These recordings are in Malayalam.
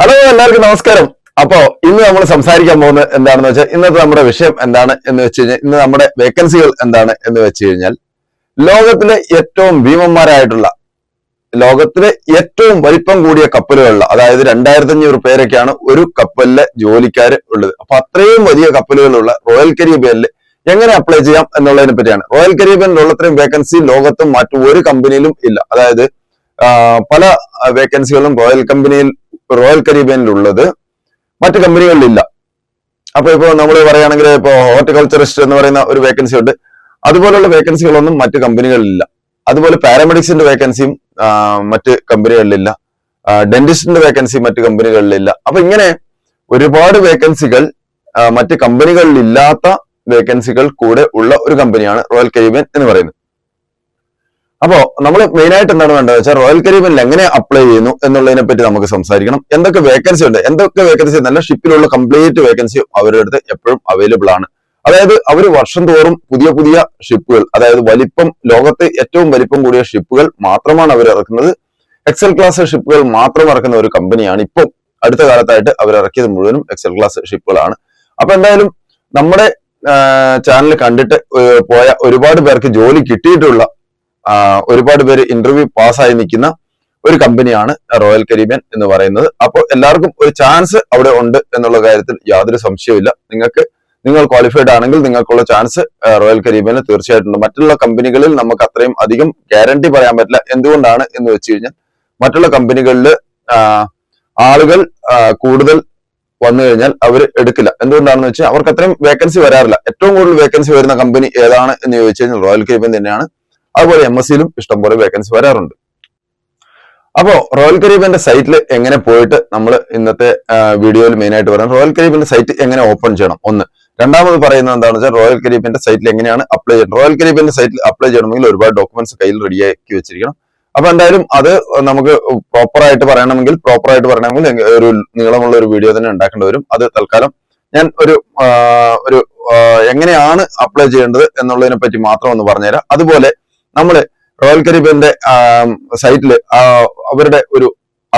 ഹലോ എല്ലാവർക്കും നമസ്കാരം. അപ്പോ ഇന്ന് നമ്മൾ സംസാരിക്കാൻ പോകുന്നത് എന്താണെന്ന് വെച്ചാൽ ഇന്നത്തെ നമ്മുടെ വിഷയം എന്താണ് എന്ന് വെച്ച് കഴിഞ്ഞാൽ ഇന്ന് നമ്മുടെ വേക്കൻസികൾ എന്താണ് എന്ന് വെച്ച് കഴിഞ്ഞാൽ ലോകത്തിലെ ഏറ്റവും ഭീമന്മാരായിട്ടുള്ള ലോകത്തിലെ ഏറ്റവും വലിപ്പം കൂടിയ കപ്പലുകളുള്ള അതായത് രണ്ടായിരത്തി അഞ്ഞൂറ് പേരൊക്കെയാണ് ഒരു കപ്പലിലെ ജോലിക്കാർ ഉള്ളത്. അപ്പൊ അത്രയും വലിയ കപ്പലുകളുള്ള റോയൽ കരീബിയനിൽ എങ്ങനെ അപ്ലൈ ചെയ്യാം എന്നുള്ളതിനെ പറ്റിയാണ്. റോയൽ കരീബിയനിലുള്ള അത്രയും വേക്കൻസി ലോകത്തും മറ്റു ഒരു കമ്പനിയിലും ഇല്ല. അതായത് പല വേക്കൻസികളും റോയൽ കമ്പനിയിൽ റോയൽ കരീബിയനിലുള്ളത് മറ്റു കമ്പനികളിലില്ല അപ്പൊ ഇപ്പൊ നമ്മൾ പറയുകയാണെങ്കിൽ ഇപ്പോ ഹോർട്ടിക്കൾച്ചറിസ്റ്റ് എന്ന് പറയുന്ന ഒരു വേക്കൻസി ഉണ്ട്. അതുപോലുള്ള വേക്കൻസികളൊന്നും മറ്റു കമ്പനികളിലില്ല അതുപോലെ പാരാമെഡിക്സിന്റെ വേക്കൻസിയും മറ്റ് കമ്പനികളിലില്ല ഡെന്റിസ്റ്റിന്റെ വേക്കൻസി മറ്റു കമ്പനികളിലില്ല അപ്പൊ ഇങ്ങനെ ഒരുപാട് വേക്കൻസികൾ മറ്റ് കമ്പനികളിലില്ലാത്ത വേക്കൻസികൾ കൂടെ ഉള്ള ഒരു കമ്പനിയാണ് റോയൽ കരീബിയൻ എന്ന് പറയുന്നത്. അപ്പോ നമ്മൾ മെയിൻ ആയിട്ട് എന്താണ് വേണ്ടത് വെച്ചാൽ റോയൽ കരീബിയനിൽ എങ്ങനെ അപ്ലൈ ചെയ്യുന്നു എന്നുള്ളതിനെ പറ്റി നമുക്ക് സംസാരിക്കണം. എന്തൊക്കെ വേക്കൻസി ഉണ്ട്? എന്തൊക്കെ വേക്കൻസി എന്നല്ല ഷിപ്പിലുള്ള കംപ്ലീറ്റ് വേക്കൻസി അവരുടെ അടുത്ത് എപ്പോഴും അവൈലബിൾ ആണ്. അതായത് അവർ വർഷം തോറും പുതിയ പുതിയ ഷിപ്പുകൾ അതായത് വലിപ്പം ലോകത്തെ ഏറ്റവും വലിപ്പം കൂടിയ ഷിപ്പുകൾ മാത്രമാണ് അവർ ഇറക്കുന്നത്. എക്സൽ ക്ലാസ് ഷിപ്പുകൾ മാത്രം ഇറക്കുന്ന ഒരു കമ്പനിയാണ് ഇപ്പം. അടുത്ത കാലത്തായിട്ട് അവർ ഇറക്കിയത് മുഴുവനും എക്സൽ ക്ലാസ് ഷിപ്പുകളാണ് അപ്പൊ എന്തായാലും നമ്മുടെ ചാനൽ കണ്ടിട്ട് പോയ ഒരുപാട് പേർക്ക് ജോലി കിട്ടിയിട്ടുള്ള ഒരുപാട് പേര് ഇന്റർവ്യൂ പാസ്സായി നിൽക്കുന്ന ഒരു കമ്പനിയാണ് റോയൽ കരീബിയൻ എന്ന് പറയുന്നത്. അപ്പോൾ എല്ലാവർക്കും ഒരു ചാൻസ് അവിടെ ഉണ്ട് എന്നുള്ള കാര്യത്തിൽ യാതൊരു സംശയവുമില്ല. നിങ്ങൾക്ക് നിങ്ങൾ ക്വാളിഫൈഡ് ആണെങ്കിൽ നിങ്ങൾക്കുള്ള ചാൻസ് റോയൽ കരീബിയന് തീർച്ചയായിട്ടും മറ്റുള്ള കമ്പനികളിൽ നമുക്ക് അത്രയും അധികം ഗ്യാരണ്ടി പറയാൻ പറ്റില്ല. എന്തുകൊണ്ടാണ് എന്ന് വെച്ച് കഴിഞ്ഞാൽ മറ്റുള്ള കമ്പനികളിൽ ആളുകൾ കൂടുതൽ വന്നു കഴിഞ്ഞാൽ അവർ എടുക്കില്ല. എന്തുകൊണ്ടാണെന്ന് വെച്ചാൽ അവർക്ക് അത്രയും വേക്കൻസി വരാറില്ല. ഏറ്റവും കൂടുതൽ വേക്കൻസി വരുന്ന കമ്പനി ഏതാണ് എന്ന് ചോദിച്ചു കഴിഞ്ഞാൽ റോയൽ കരീബിയൻ തന്നെയാണ്. അതുപോലെ എം എസ് സിയിലും ഇഷ്ടംപോലെ വേക്കൻസി വരാറുണ്ട്. അപ്പോ റോയൽ കരീബിന്റെ സൈറ്റിൽ എങ്ങനെ പോയിട്ട് നമ്മൾ ഇന്നത്തെ വീഡിയോയിൽ മെയിൻ ആയിട്ട് പറയാം റോയൽ കരീബിന്റെ സൈറ്റ് എങ്ങനെ ഓപ്പൺ ചെയ്യണം? ഒന്ന്. രണ്ടാമത് പറയുന്നത് എന്താണെന്ന് വെച്ചാൽ റോയൽ കരീബിന്റെ സൈറ്റിൽ എങ്ങനെയാണ് അപ്ലൈ ചെയ്യുന്നത് റോയൽ കരീബിന്റെ സൈറ്റിൽ അപ്ലൈ ചെയ്യണമെങ്കിൽ ഒരുപാട് ഡോക്യുമെന്റ്സ് കയ്യിൽ റെഡിയാക്കി വെച്ചിരിക്കണം. അപ്പൊ എന്തായാലും അത് നമുക്ക് പ്രോപ്പർ ആയിട്ട് പറയണമെങ്കിൽ പ്രോപ്പർ ആയിട്ട് പറയണമെങ്കിൽ ഒരു നീളമുള്ള ഒരു വീഡിയോ തന്നെ ഉണ്ടാക്കേണ്ടി വരും. അത് തൽക്കാലം ഞാൻ ഒരു ഒരു എങ്ങനെയാണ് അപ്ലൈ ചെയ്യേണ്ടത് എന്നുള്ളതിനെ പറ്റി മാത്രം ഒന്ന് പറഞ്ഞുതരാം. അതുപോലെ നമ്മൾ റോയൽ കരീബിയന്റെ സൈറ്റിൽ അവരുടെ ഒരു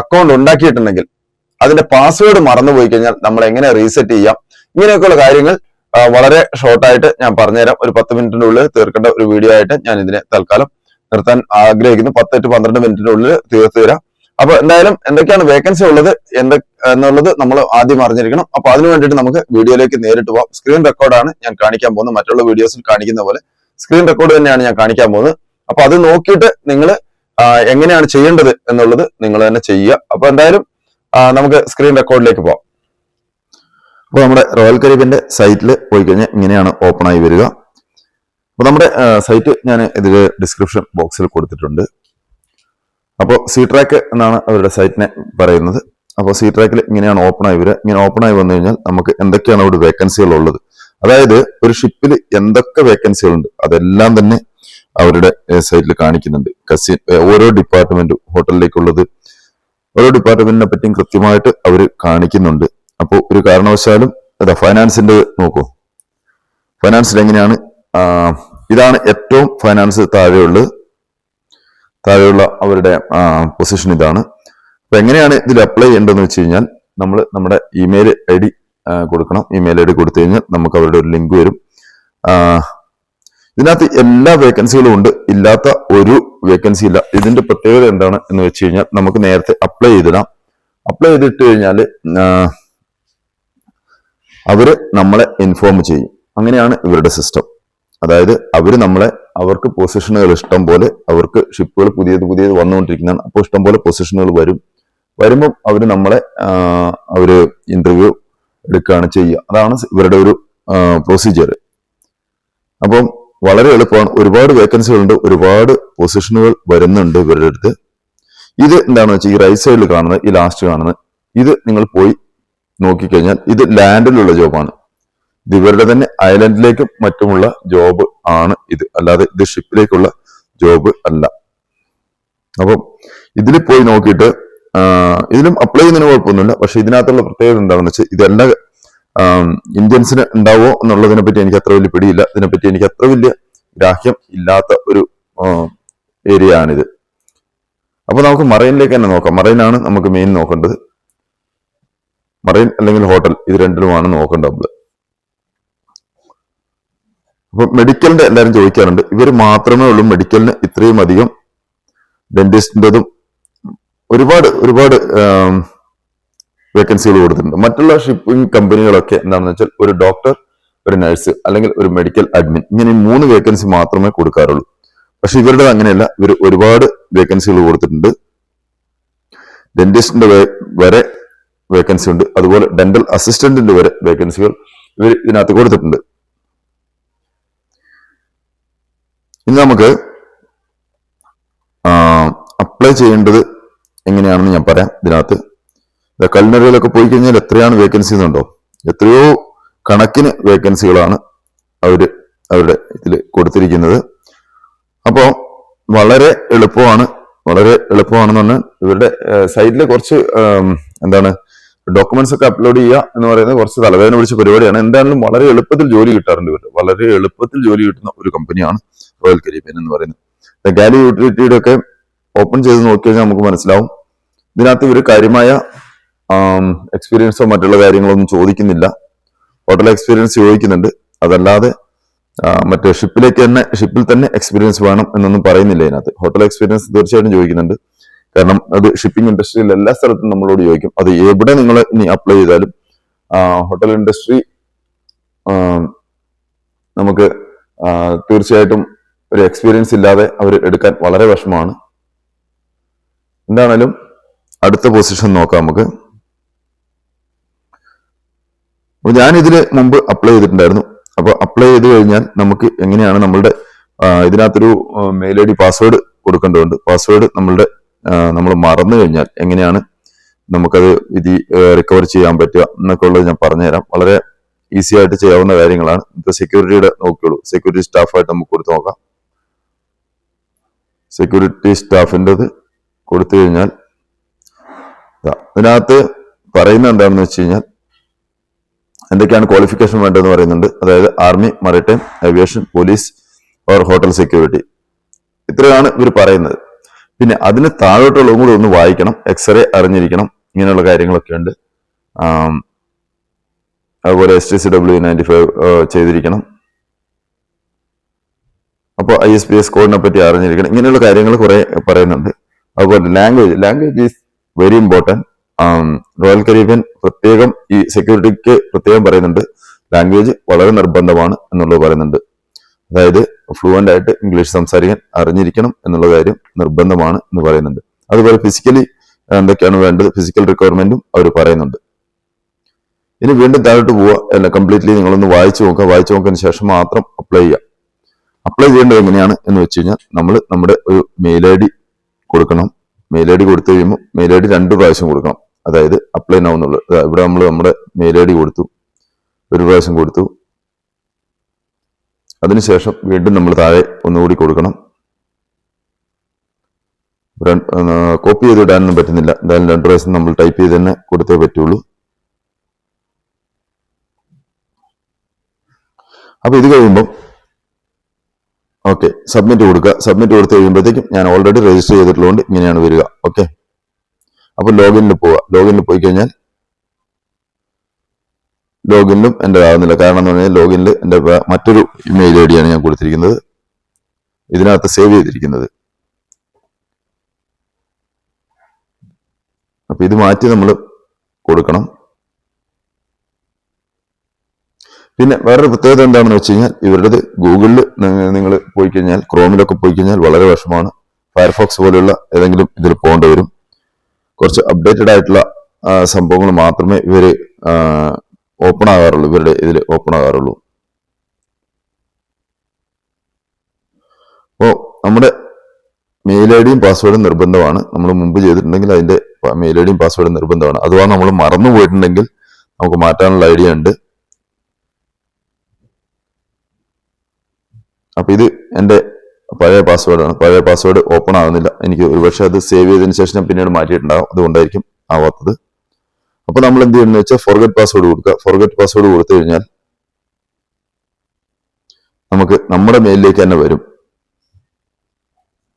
അക്കൗണ്ട് ഉണ്ടാക്കിയിട്ടുണ്ടെങ്കിൽ അതിന്റെ പാസ്വേഡ് മറന്നുപോയി കഴിഞ്ഞാൽ നമ്മൾ എങ്ങനെ റീസെറ്റ് ചെയ്യാം? ഇങ്ങനെയൊക്കെയുള്ള കാര്യങ്ങൾ വളരെ ഷോർട്ടായിട്ട് ഞാൻ പറഞ്ഞുതരാം. ഒരു പത്ത് മിനിറ്റിന്റെ ഉള്ളിൽ തീർക്കേണ്ട ഒരു വീഡിയോ ആയിട്ട് ഞാൻ ഇതിനെ തൽക്കാലം നിർത്താൻ ആഗ്രഹിക്കുന്നു. പത്ത് ടു പന്ത്രണ്ട് മിനിറ്റിന്റെ ഉള്ളിൽ തീർത്തു തരാം. അപ്പൊ എന്തായാലും എന്തൊക്കെയാണ് വേക്കൻസി ഉള്ളത്? എന്നുള്ളത് നമ്മൾ ആദ്യം അറിഞ്ഞിരിക്കണം. അപ്പൊ അതിനു വേണ്ടിയിട്ട് നമുക്ക് വീഡിയോയിലേക്ക് നേരിട്ട് പോവാം. സ്ക്രീൻ റെക്കോർഡാണ് ഞാൻ കാണിക്കാൻ പോകുന്നത്. മറ്റുള്ള വീഡിയോസിൽ കാണിക്കുന്ന പോലെ സ്ക്രീൻ റെക്കോർഡ് തന്നെയാണ് ഞാൻ കാണിക്കാൻ പോകുന്നത്. അപ്പൊ അത് നോക്കിയിട്ട് നിങ്ങൾ എങ്ങനെയാണ് ചെയ്യേണ്ടത് എന്നുള്ളത് നിങ്ങൾ തന്നെ ചെയ്യുക. അപ്പൊ എന്തായാലും നമുക്ക് സ്ക്രീൻ റെക്കോർഡിലേക്ക് പോവാം. അപ്പോൾ നമ്മുടെ റോയൽ കരീബിന്റെ സൈറ്റിൽ പോയി കഴിഞ്ഞാൽ ഇങ്ങനെയാണ് ഓപ്പൺ ആയി വരിക. അപ്പോൾ നമ്മുടെ സൈറ്റ് ഞാൻ ഇതിൽ ഡിസ്ക്രിപ്ഷൻ ബോക്സിൽ കൊടുത്തിട്ടുണ്ട്. അപ്പോൾ സി ട്രാക്ക് എന്നാണ് അവരുടെ സൈറ്റിനെ പറയുന്നത്. അപ്പോൾ സി ട്രാക്കിൽ ഇങ്ങനെയാണ് ഓപ്പൺ ആയി വരിക. ഇങ്ങനെ ഓപ്പൺ ആയി വന്നു കഴിഞ്ഞാൽ നമുക്ക് എന്തൊക്കെയാണ് അവിടെ വേക്കൻസികൾ ഉള്ളത് അതായത് ഒരു ഷിപ്പിൽ എന്തൊക്കെ വേക്കൻസികളുണ്ട് അതെല്ലാം തന്നെ അവരുടെ സൈറ്റിൽ കാണിക്കുന്നുണ്ട്. കസിൻ ഓരോ ഡിപ്പാർട്ട്മെന്റും ഹോട്ടലിലേക്കുള്ളത്. ഓരോ ഡിപ്പാർട്ട്മെന്റിനെ പറ്റിയും കൃത്യമായിട്ട് അവർ കാണിക്കുന്നുണ്ട്. അപ്പോൾ ഒരു കാരണവശാലും അതാ ഫൈനാൻസിന്റെ നോക്കൂ. ഫൈനാൻസിൽ എങ്ങനെയാണ്? ഇതാണ് ഏറ്റവും ഫൈനാൻസ് താഴെയുള്ളത് താഴെയുള്ള അവരുടെ പൊസിഷൻ ഇതാണ്. അപ്പൊ എങ്ങനെയാണ് ഇതിൽ അപ്ലൈ ചെയ്യേണ്ടതെന്ന് വെച്ച് കഴിഞ്ഞാൽ നമ്മൾ നമ്മുടെ ഇമെയിൽ ഐ ഡി കൊടുക്കണം. ഇമെയിൽ ഐ ഡി കൊടുത്തു കഴിഞ്ഞാൽ നമുക്ക് അവരുടെ ഒരു ലിങ്ക് വരും. ഇതിനകത്ത് എല്ലാ വേക്കൻസികളും ഉണ്ട്. ഇല്ലാത്ത ഒരു വേക്കൻസി ഇല്ല. ഇതിന്റെ പ്രത്യേകത എന്താണ് എന്ന് വെച്ച് കഴിഞ്ഞാൽ നമുക്ക് നേരത്തെ അപ്ലൈ ചെയ്തിടാം. അപ്ലൈ ചെയ്തിട്ട് കഴിഞ്ഞാൽ അവർ നമ്മളെ ഇൻഫോം ചെയ്യും. അങ്ങനെയാണ് ഇവരുടെ സിസ്റ്റം അതായത് അവർ നമ്മളെ അവർക്ക് പൊസിഷനുകൾ ഇഷ്ടം പോലെ അവർക്ക് ഷിപ്പുകൾ പുതിയത് പുതിയത് വന്നുകൊണ്ടിരിക്കുന്നതാണ്. അപ്പോൾ ഇഷ്ടം പോലെ പൊസിഷനുകൾ വരും. വരുമ്പം അവർ നമ്മളെ അവർ ഇന്റർവ്യൂ എടുക്കുകയാണ് ചെയ്യുക. അതാണ് ഇവരുടെ ഒരു പ്രൊസീജിയർ അപ്പം വളരെ എളുപ്പമാണ്. ഒരുപാട് വേക്കൻസികളുണ്ട് ഒരുപാട് പൊസിഷനുകൾ വരുന്നുണ്ട് ഇവരുടെ അടുത്ത്. ഇത് എന്താണെന്ന് വെച്ചാൽ ഈ റൈറ്റ് സൈഡിൽ കാണുന്നത് ഈ ലാസ്റ്റ് കാണുന്നത് ഇത് നിങ്ങൾ പോയി നോക്കിക്കഴിഞ്ഞാൽ ഇത് ലാൻഡിലുള്ള ജോബാണ് ഇത് ഇവരുടെ തന്നെ ഐലൻഡിലേക്കും മറ്റുമുള്ള ജോബ് ആണ് ഇത്. അല്ലാതെ ഇത് ഷിപ്പിലേക്കുള്ള ജോബ് അല്ല. അപ്പം ഇതിൽ പോയി നോക്കിയിട്ട് ഇതിലും അപ്ലൈ ചെയ്യുന്നതിന് കുഴപ്പമൊന്നുമില്ല. പക്ഷെ ഇതിനകത്തുള്ള പ്രത്യേകത എന്താണെന്ന് വെച്ചാൽ ഇതെല്ലാം ഇന്ത്യൻസിന് ഉണ്ടാവോ എന്നുള്ളതിനെ പറ്റി എനിക്ക് അത്ര വലിയ പിടിയില്ല. ഇതിനെപ്പറ്റി എനിക്ക് അത്ര വലിയ ഗ്രാഹ്യം ഇല്ലാത്ത ഒരു ഏരിയ ആണിത് അപ്പൊ നമുക്ക് മറൈനിലേക്ക് തന്നെ നോക്കാം. മറൈനാണ് നമുക്ക് മെയിൻ നോക്കേണ്ടത്. മറൈൻ അല്ലെങ്കിൽ ഹോട്ടൽ ഇത് രണ്ടിലുമാണ് നോക്കേണ്ടത്. നമ്മൾ അപ്പൊ മെഡിക്കലിന്റെ എല്ലാവരും ചോദിക്കാറുണ്ട്. ഇവർ മാത്രമേ ഉള്ളൂ മെഡിക്കലിന് ഇത്രയും അധികം ഡെന്റിസ്റ്റിന്റെതും ഒരുപാട് ഒരുപാട് വേക്കൻസികൾ കൊടുത്തിട്ടുണ്ട്. മറ്റുള്ള ഷിപ്പിംഗ് കമ്പനികളൊക്കെ എന്താണെന്ന് വെച്ചാൽ ഒരു ഡോക്ടർ ഒരു നഴ്സ് അല്ലെങ്കിൽ ഒരു മെഡിക്കൽ അഡ്മിൻ ഇങ്ങനെ മൂന്ന് വേക്കൻസി മാത്രമേ കൊടുക്കാറുള്ളൂ. പക്ഷെ ഇവരുടെ അങ്ങനെയല്ല. ഇവർ ഒരുപാട് വേക്കൻസികൾ കൊടുത്തിട്ടുണ്ട്. ഡെന്റിസ്റ്റിന്റെ വരെ വേക്കൻസി ഉണ്ട്. അതുപോലെ ഡെന്റൽ അസിസ്റ്റന്റിന്റെ വരെ വേക്കൻസികൾ ഇവർ ഇതിനകത്ത് കൊടുത്തിട്ടുണ്ട്. ഇന്ന് നമുക്ക് അപ്ലൈ ചെയ്യേണ്ടത് എങ്ങനെയാണെന്ന് ഞാൻ പറയാം. ഇതിനകത്ത് കൽനറിയിലൊക്കെ പോയി കഴിഞ്ഞാൽ എത്രയാണ് വേക്കൻസി എന്നുണ്ടോ എത്രയോ കണക്കിന് വേക്കൻസികളാണ് അവർ അവരുടെ ഇതിൽ കൊടുത്തിരിക്കുന്നത്. അപ്പോൾ വളരെ എളുപ്പമാണ് വളരെ എളുപ്പമാണെന്ന് പറഞ്ഞാൽ ഇവരുടെ സൈറ്റിൽ കുറച്ച് എന്താണ് ഡോക്യുമെന്റ്സ് ഒക്കെ അപ്ലോഡ് ചെയ്യുക എന്ന് പറയുന്നത് കുറച്ച് തലവേദന പിടിച്ച പരിപാടിയാണ്. എന്തായാലും വളരെ എളുപ്പത്തിൽ ജോലി കിട്ടാറുണ്ട് ഇവരുടെ വളരെ എളുപ്പത്തിൽ ജോലി കിട്ടുന്ന ഒരു കമ്പനിയാണ് റോയൽ കരീബിയൻ എന്ന് പറയുന്നത്. ഗാലി യൂട്ടിലിറ്റിയുടെ ഒക്കെ ഓപ്പൺ ചെയ്ത് നോക്കി കഴിഞ്ഞാൽ നമുക്ക് മനസ്സിലാവും. ഇതിനകത്ത് ഇവർ കാര്യമായ എക്സ്പീരിയൻസോ മറ്റുള്ള കാര്യങ്ങളൊന്നും ചോദിക്കുന്നില്ല. ഹോട്ടൽ എക്സ്പീരിയൻസ് ചോദിക്കുന്നുണ്ട്. അതല്ലാതെ മറ്റേ ഷിപ്പിലേക്ക് തന്നെ ഷിപ്പിൽ തന്നെ എക്സ്പീരിയൻസ് വേണം എന്നൊന്നും പറയുന്നില്ല ഇതിനകത്ത്. ഹോട്ടൽ എക്സ്പീരിയൻസ് തീർച്ചയായിട്ടും ചോദിക്കുന്നുണ്ട്. കാരണം അത് ഷിപ്പിംഗ് ഇൻഡസ്ട്രിയിൽ എല്ലാ സ്ഥലത്തും നമ്മളോട് ചോദിക്കും. അത് എവിടെ നിങ്ങൾ ഇനി അപ്ലൈ ചെയ്താലും ഹോട്ടൽ ഇൻഡസ്ട്രി നമുക്ക് തീർച്ചയായിട്ടും ഒരു എക്സ്പീരിയൻസ് ഇല്ലാതെ അവർ എടുക്കാൻ വളരെ വിഷമമാണ്. എന്താണേലും അടുത്ത പൊസിഷൻ നോക്കാം നമുക്ക്. അപ്പൊ ഞാൻ ഇതിൽ മുമ്പ് അപ്ലൈ ചെയ്തിട്ടുണ്ടായിരുന്നു. അപ്പോൾ അപ്ലൈ ചെയ്ത് കഴിഞ്ഞാൽ നമുക്ക് എങ്ങനെയാണ് നമ്മളുടെ ഇതിനകത്തൊരു മെയിൽ ഐ ഡി പാസ്വേഡ് കൊടുക്കേണ്ടതുണ്ട്. പാസ്വേഡ് നമ്മളുടെ നമ്മൾ മറന്നു കഴിഞ്ഞാൽ എങ്ങനെയാണ് നമുക്കത് ഇത് റിക്കവർ ചെയ്യാൻ പറ്റുക എന്നൊക്കെ ഉള്ളത് ഞാൻ പറഞ്ഞുതരാം. വളരെ ഈസി ആയിട്ട് ചെയ്യാവുന്ന കാര്യങ്ങളാണ്. ഇപ്പൊ സെക്യൂരിറ്റിയുടെ നോക്കിയുള്ളൂ സെക്യൂരിറ്റി സ്റ്റാഫായിട്ട് നമുക്ക് കൊടുത്തു നോക്കാം. സെക്യൂരിറ്റി സ്റ്റാഫിന്റെത് കൊടുത്തു കഴിഞ്ഞാൽ ഇതിനകത്ത് പറയുന്നത് എന്താണെന്ന് വെച്ച് കഴിഞ്ഞാൽ എന്തൊക്കെയാണ് ക്വാളിഫിക്കേഷൻ വേണ്ടതെന്ന് പറയുന്നുണ്ട്. അതായത് army maritime aviation police or hotel security ഇത്രയാണ് ഇവർ പറയുന്നത്. പിന്നെ അതിന് താഴോട്ടുള്ളതും കൂടി ഒന്ന് വായിക്കണം. എക്സ്റേ അറിഞ്ഞിരിക്കണം. ഇങ്ങനെയുള്ള കാര്യങ്ങളൊക്കെ ഉണ്ട്. അതുപോലെ S T C W ninety five ചെയ്തിരിക്കണം. അപ്പോൾ ഐ എസ് പി എസ് കോഡിനെ പറ്റി അറിഞ്ഞിരിക്കണം. ഇങ്ങനെയുള്ള കാര്യങ്ങൾ കുറെ പറയുന്നുണ്ട്. അതുപോലെ language language is very important Royal Caribbean പ്രത്യേകം ഈ സെക്യൂരിറ്റിക്ക് പ്രത്യേകം പറയുന്നുണ്ട്. ലാംഗ്വേജ് വളരെ നിർബന്ധമാണ് എന്നുള്ളത് പറയുന്നുണ്ട്. അതായത് ഫ്ലുവന്റ് ആയിട്ട് ഇംഗ്ലീഷ് സംസാരിക്കാൻ അറിഞ്ഞിരിക്കണം എന്നുള്ള കാര്യം നിർബന്ധമാണ് എന്ന് പറയുന്നുണ്ട്. അതുപോലെ ഫിസിക്കലി എന്തൊക്കെയാണ് വേണ്ടത്? ഫിസിക്കൽ റിക്വയർമെന്റും അവർ പറയുന്നുണ്ട്. ഇനി വീണ്ടും താഴോട്ട് പോവുക. അല്ല കംപ്ലീറ്റ്ലി നിങ്ങളൊന്ന് വായിച്ചു നോക്കുക. വായിച്ചു നോക്കിയതിന് ശേഷം മാത്രം അപ്ലൈ ചെയ്യുക. അപ്ലൈ ചെയ്യേണ്ടത് എങ്ങനെയാണ് എന്ന് വെച്ച് കഴിഞ്ഞാൽ നമ്മൾ നമ്മുടെ ഒരു മെയിൽ ഐ ഡി കൊടുക്കണം. മെയിൽ ഐ ഡി കൊടുത്തു കഴിയുമ്പോൾ മെയിൽ ഐ ഡി രണ്ട് പ്രാവശ്യം കൊടുക്കണം. അതായത് അപ്ലൈ നൗ ഇവിടെ നമ്മൾ നമ്മുടെ മെയിൽ ഐ ഡി കൊടുത്തു ഒരു പ്രാവശ്യം കൊടുത്തു. അതിനുശേഷം വീണ്ടും നമ്മൾ താഴെ ഒന്നുകൂടി കൊടുക്കണം. കോപ്പി ചെയ്ത് ഇടാനൊന്നും പറ്റുന്നില്ല. എന്തായാലും രണ്ട് പ്രാവശ്യം നമ്മൾ ടൈപ്പ് ചെയ്ത് തന്നെ കൊടുത്തേ പറ്റുള്ളൂ. അപ്പൊ ഇത് കഴിയുമ്പോൾ ഓക്കെ സബ്മിറ്റ് കൊടുക്കുക. സബ്മിറ്റ് കൊടുത്ത് കഴിയുമ്പോഴത്തേക്കും ഞാൻ ഓൾറെഡി രജിസ്റ്റർ ചെയ്തിട്ടുള്ളതുകൊണ്ട് ഇങ്ങനെയാണ് വരിക. ഓക്കെ അപ്പൊ ലോഗിനിൽ പോവുക ലോഗിനിൽ പോയി കഴിഞ്ഞാൽ ലോഗിനിലും എന്റെ ആകുന്നില്ല കാരണം എന്ന് പറഞ്ഞാൽ ലോഗിനിൽ എന്റെ മറ്റൊരു ഇമെയിൽ ഐ ഡിയാണ് ഞാൻ കൊടുത്തിരിക്കുന്നത്. ഇതിനകത്ത് സേവ് ചെയ്തിരിക്കുന്നത്. അപ്പൊ ഇത് മാറ്റി നമ്മൾ കൊടുക്കണം. പിന്നെ വേറൊരു പ്രത്യേകത എന്താണെന്ന് വെച്ച് കഴിഞ്ഞാൽ ഇവരുടേത് ഗൂഗിളിൽ നിങ്ങൾ പോയി കഴിഞ്ഞാൽ ക്രോമിലൊക്കെ പോയി കഴിഞ്ഞാൽ വളരെ വിഷമമാണ്. ഫയർഫോക്സ് പോലെയുള്ള ഏതെങ്കിലും ഇതിൽ പോകേണ്ടി വരും. കുറച്ച് അപ്ഡേറ്റഡ് ആയിട്ടുള്ള സംഭവങ്ങൾ മാത്രമേ ഇവർ ഓപ്പൺ ആകാറുള്ളൂ. ഇവരുടെ ഇതിൽ ഓപ്പൺ ആകാറുള്ളൂ. അപ്പോൾ നമ്മുടെ മെയിൽ ഐ ഡിയും പാസ്വേഡും നിർബന്ധമാണ്. നമ്മൾ മുമ്പ് ചെയ്തിട്ടുണ്ടെങ്കിൽ അതിന്റെ മെയിൽ ഐ ഡിയും പാസ്വേഡും നിർബന്ധമാണ്. അഥവാ നമ്മൾ മറന്നു പോയിട്ടുണ്ടെങ്കിൽ നമുക്ക് മാറ്റാനുള്ള ഐഡിയ ഉണ്ട്. അപ്പം ഇത് എന്റെ പഴയ പാസ്വേഡാണ് പഴയ പാസ്വേഡ് ഓപ്പൺ ആകുന്നില്ല എനിക്ക് ഒരുപക്ഷെ അത് സേവ് ചെയ്തതിന് ശേഷം പിന്നീട് മാറ്റിയിട്ടുണ്ടാകും അതുകൊണ്ടായിരിക്കും ആവാത്തത്. അപ്പൊ നമ്മൾ എന്ത് ചെയ്യുന്നത് വെച്ചാൽ ഫോർഗറ്റ് പാസ്വേഡ് കൊടുക്കുക. ഫോർഗറ്റ് പാസ്വേഡ് കൊടുത്തു കഴിഞ്ഞാൽ നമുക്ക് നമ്മുടെ മെയിലിലേക്ക് തന്നെ വരും.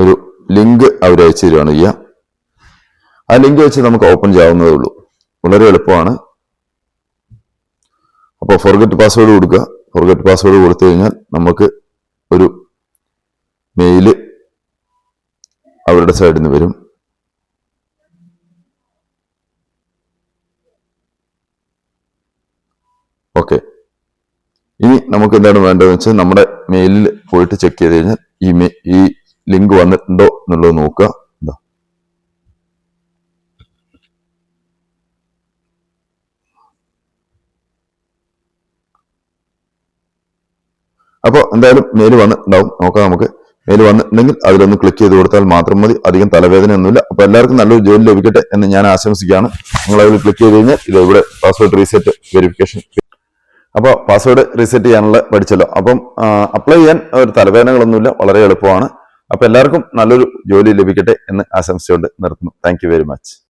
ഒരു ലിങ്ക് അവർ അയച്ചു തരികയാണ് ചെയ്യുക. ആ ലിങ്ക് വെച്ച് നമുക്ക് ഓപ്പൺ ചെയ്യാവുന്നതേ ഉള്ളൂ. വളരെ എളുപ്പമാണ്. അപ്പോൾ ഫോർഗറ്റ് പാസ്വേഡ് കൊടുക്കുക. ഫോർഗറ്റ് പാസ്വേഡ് കൊടുത്തു കഴിഞ്ഞാൽ നമുക്ക് ഒരു മെയിൽ അവരുടെ സൈഡിൽ നിന്ന് വരും. ഓക്കെ ഇനി നമുക്ക് എന്താണ് വേണ്ടതെന്ന് വെച്ചാൽ നമ്മുടെ മെയിലിൽ പോയിട്ട് ചെക്ക് ചെയ്ത് കഴിഞ്ഞാൽ ഈ ഈ ലിങ്ക് വന്നിട്ടുണ്ടോ എന്നുള്ളത് നോക്കുക. അപ്പോൾ എന്തായാലും മെയിൽ വന്നിട്ടുണ്ടാവും. നോക്കാം നമുക്ക്. മെയിൽ വന്നിട്ടുണ്ടെങ്കിൽ അതിലൊന്ന് ക്ലിക്ക് ചെയ്ത് കൊടുത്താൽ മാത്രം മതി. അധികം തലവേദന ഒന്നുമില്ല അപ്പോൾ എല്ലാവർക്കും നല്ലൊരു ജോലി ലഭിക്കട്ടെ എന്ന് ഞാൻ ആശംസിക്കുകയാണ്. നിങ്ങൾ അതിൽ ക്ലിക്ക് ചെയ്ത് കഴിഞ്ഞാൽ ഇത് ഇവിടെ പാസ്വേഡ് റീസെറ്റ് വെരിഫിക്കേഷൻ അപ്പോൾ പാസ്വേഡ് റീസെറ്റ് ചെയ്യാനുള്ള പഠിച്ചല്ലോ. അപ്പം അപ്ലൈ ചെയ്യാൻ ഒരു തലവേദനകളൊന്നുമില്ല. വളരെ എളുപ്പമാണ്. അപ്പോൾ എല്ലാവർക്കും നല്ലൊരു ജോലി ലഭിക്കട്ടെ എന്ന് ആശംസിച്ചുകൊണ്ട് നിർത്തുന്നു. Thank very much